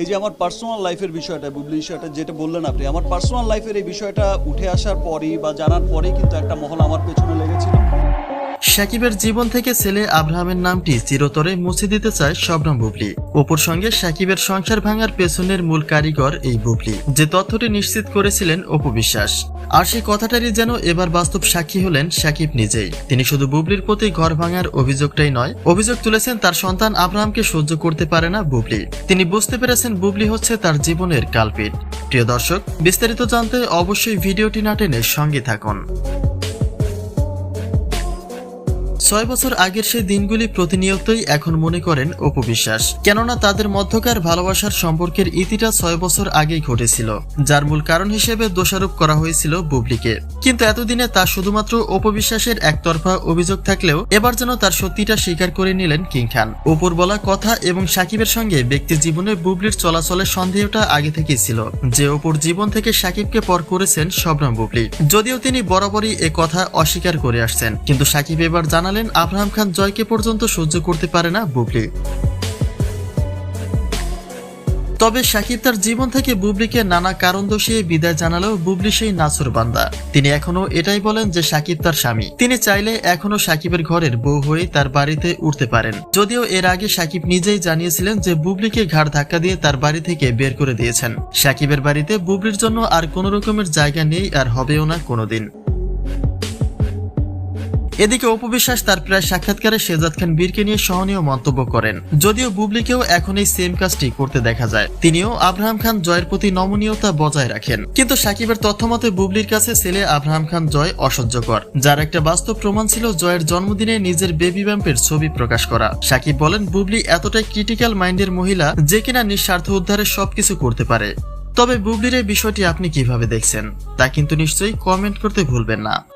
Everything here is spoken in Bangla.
এই যে আমার পার্সোনাল লাইফের বিষয়টা বিষয়টা, যেটা বললেন আপনি, আমার পার্সোনাল লাইফের এই বিষয়টা উঠে আসার পরই বা জানার পরেই কিন্তু একটা মহল আমার পেছনে লেগেছিল। সাকিবের জীবন থেকে ছেলে আব্রাহামের নামটি চিরতরে মুছে দিতে চায় শবনম বুবলি। অপুর সঙ্গে সাকিবের সংসার ভাঙার পেছনের মূল কারিগর এই বুবলি, যে তথ্যটি নিশ্চিত করেছিলেন অপু বিশ্বাস। আর সেই কথাটারই যেন এবার বাস্তব সাক্ষী হলেন সাকিব নিজেই। তিনি শুধু বুবলির প্রতি ঘর ভাঙার অভিযোগটাই নয়, অভিযোগ তুলেছেন তার সন্তান আব্রাহামকে সহ্য করতে পারে না বুবলি। তিনি বুঝতে পেরেছেন বুবলি হচ্ছে তার জীবনের কালপিট। প্রিয় দর্শক, বিস্তারিত জানতে অবশ্যই ভিডিওটি না টেনে সঙ্গে থাকুন। ছয় বছর আগের সেই দিনগুলি প্রতিনিয়তই এখন মনে করেন অপু বিশ্বাস কেননা তাদের মধ্যকার ভালোবাসার সম্পর্কের ইতিটা ছয় বছর আগেই ঘটেছিল, যার মূল কারণ হিসেবে দোষারোপ করা হয়েছিল বুবলিকে। কিন্তু এতদিনে তা শুধুমাত্র অপবিশ্বাসের একতরফা অভিযোগ থাকলেও এবার যেন তার সত্যিটা স্বীকার করে নিলেন কিং খান। অপুর বলা কথা এবং সাকিবের সঙ্গে ব্যক্তি জীবনে বুবলির চলাচলের সন্দেহটা আগে থেকেই ছিল, যে অপুর জীবন থেকে সাকিবকে পর করেছেন শবনম বুবলি। যদিও তিনি বরাবরই এ কথা অস্বীকার করে আসছেন, কিন্তু সাকিব এবার জানালেন আব্রাহাম খান জয়কে পর্যন্ত সহ্য করতে পারে না বুবলি। তবে সাকিব তার জীবন থেকে বুবলিকে নানা কারণ দোষিয়ে বিদায় জানালেও বুবলি সেই নাসুর বান্দা। তিনি এখনও এটাই বলেন যে সাকিব তার স্বামী। তিনি চাইলে এখনও সাকিবের ঘরের বউ হয়ে তার বাড়িতে উঠতে পারেন। যদিও এর আগে সাকিব নিজেই জানিয়েছিলেন যে বুবলিকে ঘাড় ধাক্কা দিয়ে তার বাড়ি থেকে বের করে দিয়েছেন। সাকিবের বাড়িতে বুবলির জন্য আর কোনো রকমের জায়গা নেই আর হবেও না কোনোদিন। এদিকে অপবিশ্বাস তার প্রায় সাক্ষাৎকারে শেজাদ খান বীরকে নিয়ে সহনীয় মন্তব্য করেন, যদিও বুবলিকেও এখন এই সেম কাজটি করতে দেখা যায়। তিনিও আব্রাহাম খান জয়ের প্রতি নমনীয়তা বজায় রাখেন। কিন্তু সাকিবের তথ্যমতে বুবলির কাছে ছেলে আব্রাহাম খান জয় অসহ্যকর, যার একটা বাস্তব প্রমাণ ছিল জয়ের জন্মদিনে নিজের বেবি ব্যাম্পের ছবি প্রকাশ করা। সাকিব বলেন, বুবলি এতটাই ক্রিটিক্যাল মাইন্ডের মহিলা যে কিনা নিঃস্বার্থ উদ্ধারে সবকিছু করতে পারে। তবে বুবলির এই বিষয়টি আপনি কীভাবে দেখছেন, তা কিন্তু নিশ্চয়ই কমেন্ট করতে ভুলবেন না।